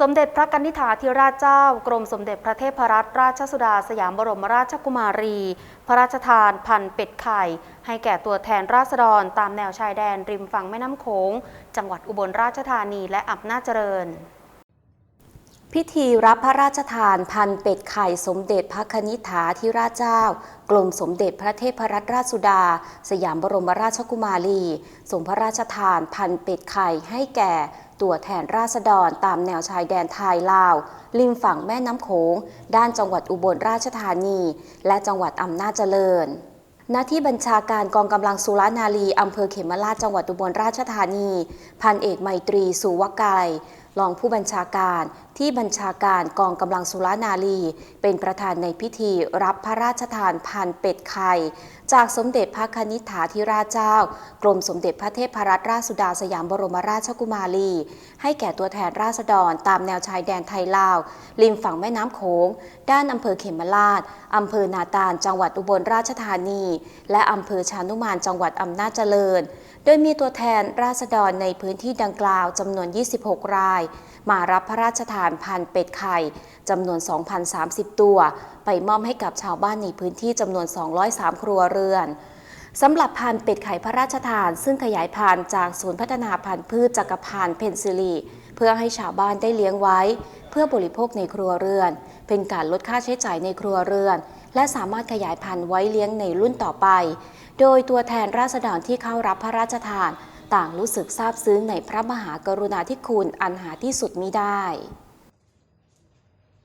สมเด็จพระกนิษฐาธิราชเจ้า กรมสมเด็จพระเทพรัตนราชสุดาสยามบรมราชกุมารี พระราชทานพันเป็ดไข่ ให้แก่ตัวแทนราษฎรตามแนวชายแดนริมฝั่งแม่น้ำโขง จังหวัดอุบลราชธานีและอำนาจเจริญพิธีรับพระราชทานพันเป็ดไข่สมเด็จพระคณิษฐาธิราชเจ้า กรมสมเด็จพระเทพรัตนราชสุดา สยามบรมราชกุมารีทรงพระราชทานพันเป็ดไข่ให้แก่ ตัวแทนราษฎรตามแนวชายแดนไทยลาว ริมฝั่งแม่น้ำโขง ด้านจังหวัดอุบลราชธานี และจังหวัดอำนาจเจริญณที่บัญชาการกองกำลังสุรนารีอำเภอเขมราชจังหวัดอุบลราชธานี พันเอกไมตรีสุวกาย รองผู้บัญชาการที่บัญชาการกองกำลังสุรนารี เป็นประธานในพิธีรับพระราชทานพันเป็ดไข่ จากสมเด็จพระคณิษฐาธิราชเจ้า กรมสมเด็จพระเทพรัตนราชสุดาสยามบรมราชกุมารี ให้แก่ตัวแทนราษฎรตามแนวชายแดนไทยลาว ริมฝั่งแม่น้ำโขง ด้านอำเภอเขมราชอำเภอนาตาล จังหวัดอุบลราชธานี และอำเภอชานุมานจังหวัดอำนาจเจริญ โดยมีตัวแทนราษฎรในพื้นที่ดังกล่าวจำนวน 26 รายมารับพระราชทานพันเป็ดไข่จำนวน 2,030 ตัว ไปมอบให้กับชาวบ้านในพื้นที่จำนวน 203 ครัวเรือนสำหรับพันเป็ดไข่พระราชทาน ซึ่งขยายพันธุ์จากศูนย์พัฒนาพันธุ์พืชจักรพันธ์เพนซิลี เพื่อให้ชาวบ้านได้เลี้ยงไว้ เพื่อบริโภคในครัวเรือน เป็นการลดค่าใช้จ่ายในครัวเรือน และสามารถขยายพันธุ์ไว้เลี้ยงในรุ่นต่อไป โดยตัวแทนราษฎรที่เข้ารับพระราชทาน ต่างรู้สึกซาบซึ้งในพระมหากรุณาธิคุณอันหาที่สุดมิได้